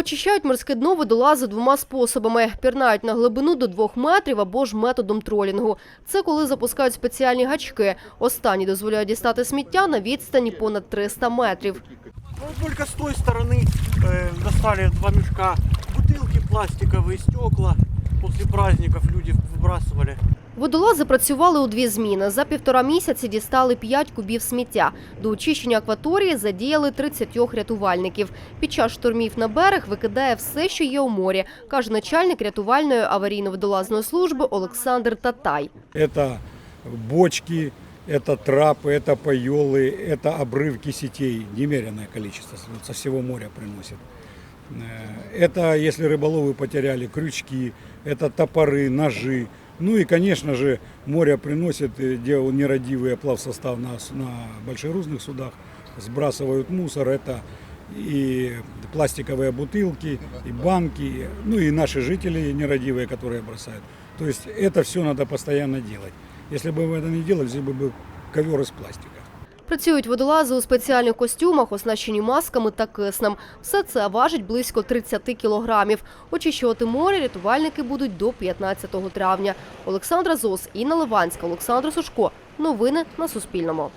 Очищають морське дно водолази двома способами: пірнають на глибину до двох метрів або ж методом тролінгу. Це коли запускають спеціальні гачки. Останні дозволяють дістати сміття на відстані понад 300 метрів. Ну, только с той стороны э, достали два мешка бутылки пластиковые, стекла. После праздников люди выбрасывали. Водолази працювали у дві зміни. За півтора місяці дістали 5 кубів сміття. До очищення акваторії задіяли 30 рятувальників. Під час штурмів на берег викидає все, що є у морі, каже начальник рятувальної аварійно-водолазної служби Олександр Татай. Это бочки, это трапы, это пайолы, это обрывки сетей. Немеренное количество с- со всего моря приносит. Э, Это, если рыболовы потеряли, крючки, это топоры, ножи. Ну и, конечно же, море приносит, э, где нерадивый плавсостав на, с- на большегрузных судах, сбрасывают мусор. Это и пластиковые бутылки, и банки, ну и наши жители нерадивые, которые бросают. То есть это все надо постоянно делать. Если бы мы это не делали, здесь бы был ковер из пластика. Працюють водолази у спеціальних костюмах, оснащені масками та киснем. Все це важить близько 30 кілограмів. Очищувати море рятувальники будуть до 15 травня. Олександра Зос, Інна Ливанська, Олександр Сушко. Новини на Суспільному.